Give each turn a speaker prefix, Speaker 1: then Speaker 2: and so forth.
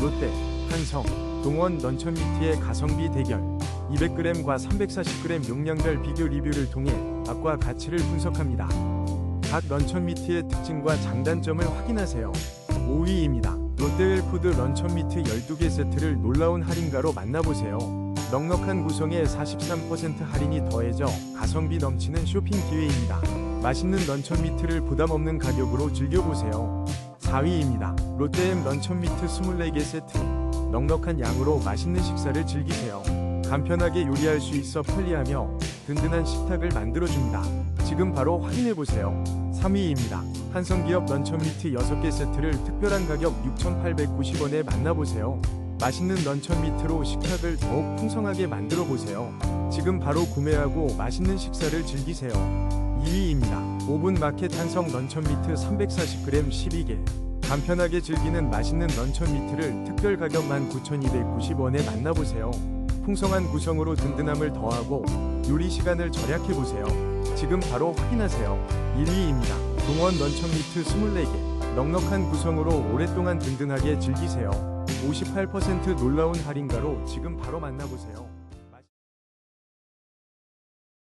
Speaker 1: 롯데, 한성, 동원 런천 미트의 가성비 대결 200g과 340g 용량별 비교 리뷰를 통해 맛과 가치를 분석합니다. 각 런천 미트의 특징과 장단점을 확인하세요. 5위입니다. 롯데웰푸드 런천 미트 12개 세트를 놀라운 할인가로 만나보세요. 넉넉한 구성에 43% 할인이 더해져 가성비 넘치는 쇼핑 기회입니다. 맛있는 런천 미트를 부담 없는 가격으로 즐겨보세요. 4위입니다. 롯데엠 런천 미트 24개 세트. 넉넉한 양으로 맛있는 식사를 즐기세요. 간편하게 요리할 수 있어 편리하며 든든한 식탁을 만들어줍니다. 지금 바로 확인해보세요. 3위입니다. 한성기업 런천 미트 6개 세트를 특별한 가격 6,890원에 만나보세요. 맛있는 런천 미트로 식탁을 더욱 풍성하게 만들어 보세요. 지금 바로 구매하고 맛있는 식사를 즐기세요. 2위입니다. 오븐 마켓 한성 런천 미트 340g 12개. 간편하게 즐기는 맛있는 런천 미트를 특별 가격 19,290원에 만나보세요. 풍성한 구성으로 든든함을 더하고 요리 시간을 절약해 보세요. 지금 바로 확인하세요. 1위입니다. 동원 런천 미트 24개. 넉넉한 구성으로 오랫동안 든든하게 즐기세요. 58% 놀라운 할인가로 지금 바로 만나보세요.